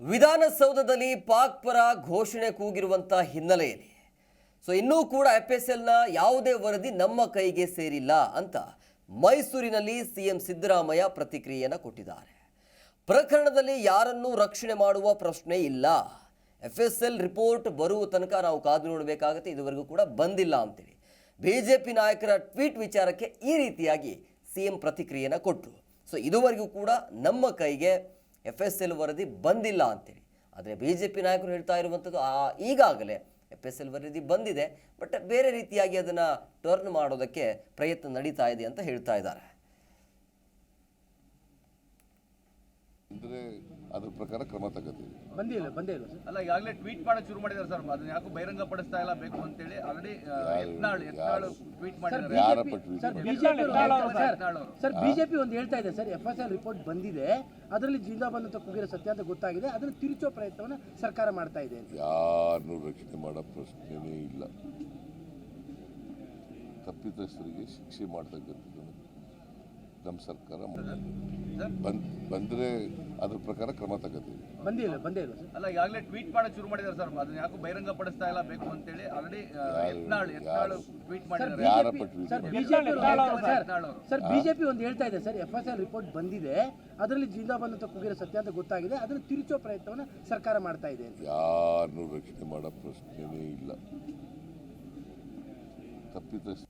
ವಿಧಾನಸೌಧದಲ್ಲಿ ಪಾಕ್ ಪರ ಘೋಷಣೆ ಕೂಗಿರುವಂಥ ಹಿನ್ನೆಲೆಯಲ್ಲಿ ಸೊ ಇನ್ನೂ ಕೂಡ ಎಫ್ ಎಸ್ ಎಲ್ನ ಯಾವುದೇ ವರದಿ ನಮ್ಮ ಕೈಗೆ ಸೇರಿಲ್ಲ ಅಂತ ಮೈಸೂರಿನಲ್ಲಿ ಸಿಎಂ ಸಿದ್ದರಾಮಯ್ಯ ಪ್ರತಿಕ್ರಿಯೆಯನ್ನು ಕೊಟ್ಟಿದ್ದಾರೆ. ಪ್ರಕರಣದಲ್ಲಿ ಯಾರನ್ನೂ ರಕ್ಷಣೆ ಮಾಡುವ ಪ್ರಶ್ನೆ ಇಲ್ಲ. ಎಫ್ ಎಸ್ ಎಲ್ ರಿಪೋರ್ಟ್ ಬರುವ ತನಕ ನಾವು ಕಾದು ನೋಡಬೇಕಾಗತ್ತೆ, ಇದುವರೆಗೂ ಕೂಡ ಬಂದಿಲ್ಲ ಅಂತೇಳಿ. ಬಿಜೆಪಿ ನಾಯಕರ ಟ್ವೀಟ್ ವಿಚಾರಕ್ಕೆ ಈ ರೀತಿಯಾಗಿ ಸಿಎಂ ಪ್ರತಿಕ್ರಿಯೆಯನ್ನು ಕೊಟ್ಟರು ಸೊ ಇದುವರೆಗೂ ಕೂಡ ನಮ್ಮ ಕೈಗೆ ಎಫ್ ಎಸ್ ಎಲ್ ವರದಿ ಬಂದಿಲ್ಲ ಅಂತೇಳಿ. ಆದರೆ ಬಿ ಜೆ ಪಿ ನಾಯಕರು ಹೇಳ್ತಾ ಇರುವಂಥದ್ದು ಆ, ಈಗಾಗಲೇ ಎಫ್ ಎಸ್ ಎಲ್ ವರದಿ ಬಂದಿದೆ, ಬಟ್ ಬೇರೆ ರೀತಿಯಾಗಿ ಅದನ್ನು ಟರ್ನ್ ಮಾಡೋದಕ್ಕೆ ಪ್ರಯತ್ನ ನಡೀತಾ ಇದೆ ಅಂತ ಹೇಳ್ತಾ ಇದ್ದಾರೆ. ಅಂದ್ರೆ ಪ್ರಕಾರ ಕ್ರಮ ತಗೋತೀವಿ. ಬಂದಿಲ್ಲ ಬಂದೇ ಇಲ್ಲ ಸರ್. ಅಲ್ಲ ಈಗಾಗಲೇ ಟ್ವೀಟ್ ಮಾಡಕ್ ಶುರು ಮಾಡಿದ್ದಾರೆ ಸರ್. ಅದನ್ನ ಯಾಕೋ ಬಹಿರಂಗ ಪಡಿಸ್ತಾ ಇಲ್ಲ ಬೇಕು ಅಂತೇಳಿ ಆಲ್ರೆಡಿ ಯತ್ನಾಳ್ ಯತ್ನಾಳ್ ಟ್ವೀಟ್ ಮಾಡಿದ್ದಾರೆ. ಸರ್ ಬಿಜೆಪಿ ಸರ್ ಬಿಜೆಪಿ ಒಂದು ಹೇಳ್ತಾ ಇದೆ sir F S L report ಬಂದಿದೆ. ಅದರಲ್ಲಿ ಜಿಂದಾ ಬಂದಂತ ಕುಗಿರೋ ಸತ್ಯ ಅಂತ ಗೊತ್ತಾಗಿದೆ. ಅದನ್ನು ತಿರುಚೋ ಪ್ರಯತ್ನವನ್ನ ಸರ್ಕಾರ ಮಾಡ್ತಾ ಇದೆ ಯಾರನ್ನು ಯಾರನ್ನೂ ರಕ್ಷಣೆ ಮಾಡೋ ಪ್ರಶ್ನೆನೇ ಇಲ್ಲ. ತಪ್ಪಿತಸ್ಥರಿಗೆ ಶಿಕ್ಷೆ ಮಾಡ್ತಕ್ಕಂಥದ್ದನ್ನು ನಮ್ಮ ಸರ್ಕಾರ ಬಂದರೆ ಬಂದ್ ಬಂದ್ರೆ ಅದ್ರ ಪ್ರಕಾರ ಕ್ರಮ ತಗೋತೀವಿ. ಬಂದಿಲ್ಲ ಬಂದೇ ಇಲ್ಲ ಅಲ್ಲ ಈಗಾಗಲೇ ಟ್ವೀಟ್ ಮಾಡೋ ಶುರು ಮಾಡಿದ್ದಾರೆ ಸರ್. ಅದನ್ನ ಯಾಕೋ ಬಹಿರಂಗ ಪಡಿಸ್ತಾ ಇಲ್ಲ ಬೇಕು ಅಂತೇಳಿ ಆಲ್ರೆಡಿ ಯತ್ನಾಳ್ ಯತ್ನಾಳ್ ಟ್ವೀಟ್ ಮಾಡಿದ್ದಾರೆ. ಸರ್ ಬಿಜೆಪಿ ಸರ್ ಬಿಜೆಪಿ ಒಂದು ಹೇಳ್ತಾ ಇದೆ sir. F S L report ಬಂದಿದೆ. ಅದರಲ್ಲಿ ಜಿಂದಾ ಬಂದಂತ ಕುಗಿರೋ ಸತ್ಯ ಅಂತ ಗೊತ್ತಾಗಿದೆ. ಅದನ್ನು ತಿರುಚೋ ಪ್ರಯತ್ನವನ್ನು ಸರ್ಕಾರ ಮಾಡ್ತಾ ಇದೆ ಅಂತ. ಯಾರನ್ನೂ ರಕ್ಷಣೆ ಮಾಡೋ ಪ್ರಶ್ನೆನೇ ಇಲ್ಲ. ತಪ್ಪಿತಸ್ಥ